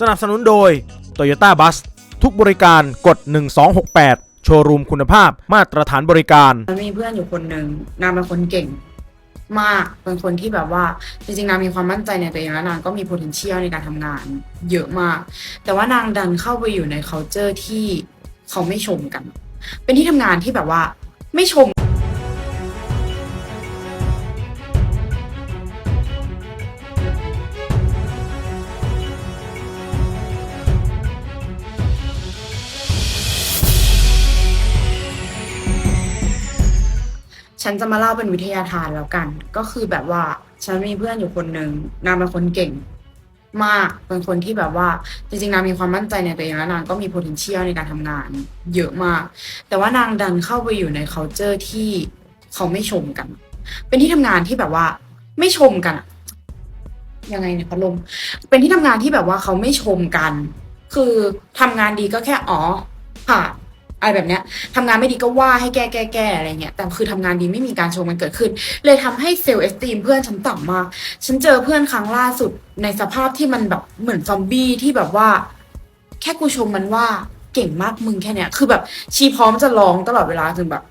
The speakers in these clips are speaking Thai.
สนับสนุนโดย Toyota Bus ทุกบริการกด 1268 โชว์รูมคุณภาพมาตรฐานบริการ มันมีเพื่อนอยู่คนหนึ่งนางเป็นคนเก่ง มาก เป็นคนที่แบบว่าจริงๆนางมีความมั่นใจในตัวเองแล้วนางก็มี potential ในการทำงาน เยอะมาก แต่ว่านางดันเข้าไปอยู่ใน culture ที่เขาไม่ชมกัน เป็นที่ทำงานที่แบบว่าไม่ชม ฉันจะมาเล่าเป็นวิทยาทานแล้วกัน ก็คือแบบว่าฉันมีเพื่อนอยู่คนหนึ่งนางเป็นคนเก่ง มากเป็นคนที่แบบว่า จริงๆนางมีความมั่นใจในตัวเองแล้วนางก็มี potential ในการทำงาน เยอะมาก แต่ว่านางดันเข้าไปอยู่ใน culture ที่เขาไม่ชมกัน เป็นที่ทำงานที่แบบว่าไม่ชมกันยังไงเนี่ยพัดลมเป็นที่ทำงานที่แบบว่าเขาไม่ชมกัน คือทำงานดีก็แค่อ๋อผ่าน อะไรแบบเนี้ยทำงานไม่ดีก็ว่าให้แก้แก้แก้อะไรเงี้ย แต่คือทำงานดีไม่มีการชมมันเกิดขึ้น เลยทำให้เซลล์เอสตีมเพื่อนฉันต่ำมาก ฉันเจอเพื่อนครั้งล่าสุดในสภาพที่มันแบบเหมือนซอมบี้ที่แบบว่า แค่กูชมมันว่าเก่งมากมึงแค่เนี้ย คือแบบชีพร้อมจะร้องตลอดเวลาจนแบบ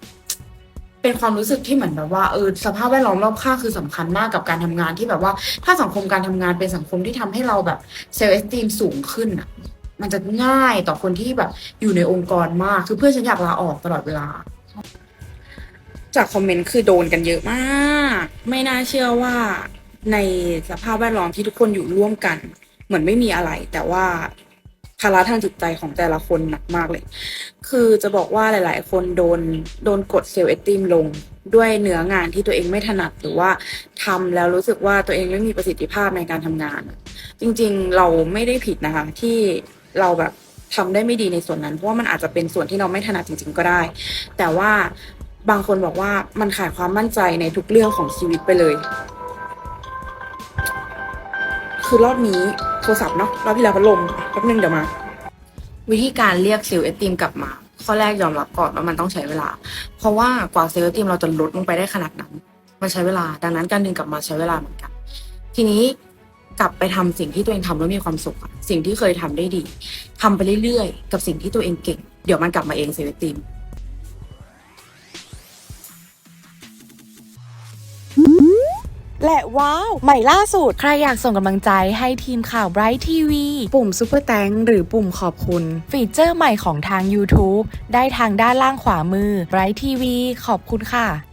เป็นความรู้สึกที่เหมือนแบบว่าเออสภาพแวดล้อมรอบข้างคือสำคัญมากกับการทำงานที่แบบว่า ถ้าสังคมการทำงานเป็นสังคมที่ทำให้เราแบบเซลล์เอสตีมสูงขึ้นอะ มันจะง่ายต่อคนที่แบบอยู่ในองค์กรมาก คือเพื่อนฉันอยากลาออกตลอดเวลา จากคอมเมนต์คือโดนกันเยอะมาก ไม่น่าเชื่อว่าในสภาพแวดล้อมที่ทุกคนอยู่ร่วมกัน เหมือนไม่มีอะไร แต่ว่าภาระทางจิตใจของแต่ละคนหนักมากเลย คือจะบอกว่าหลาย ๆ คนโดนโดนกดเซลล์เอสติมลงด้วยเนื้องานที่ตัวเองไม่ถนัดหรือว่าทำแล้วรู้สึกว่าตัวเองไม่มีประสิทธิภาพในการทำงาน จริง ๆ เราไม่ได้ผิดนะคะที่ เราแบบทำได้ไม่ดีในส่วนนั้น เพราะว่ามันอาจจะเป็นส่วนที่เราไม่ถนัดจริง ๆ ก็ได้ แต่ว่าบางคนบอกว่ามันขาดความมั่นใจในทุกเรื่องของชีวิตไปเลย คือรอบนี้โทรศัพท์เนาะรอบที่แล้วพัดลมแป๊บนึงเดี๋ยวมา วิธีการเรียกเซลล์เอสติมกลับมา ข้อแรกยอมรับก่อนว่ามันต้องใช้เวลา เพราะว่ากว่าเซลล์เอสติมเราจะลดลงไปได้ขนาดนั้น มันใช้เวลา ดังนั้นการดึงกลับมาใช้เวลาเหมือนกัน ทีนี้ กลับไปทำสิ่งที่ตัวเองทำแล้วมีความสุขอะสิ่งที่เคยทำได้ดีทำไปเรื่อยๆ กับสิ่งที่ตัวเองเก่ง เดี๋ยวมันกลับมาเองเซลล์เอสติมและว้าว ใหม่ล่าสุด ใครอยากส่งกำลังใจให้ทีมข่าว Bright TV ปุ่ม Super Thank หรือปุ่มขอบคุณ ฟีเจอร์ใหม่ของทาง YouTube ได้ทางด้านล่างขวามือ Bright TV ขอบคุณค่ะ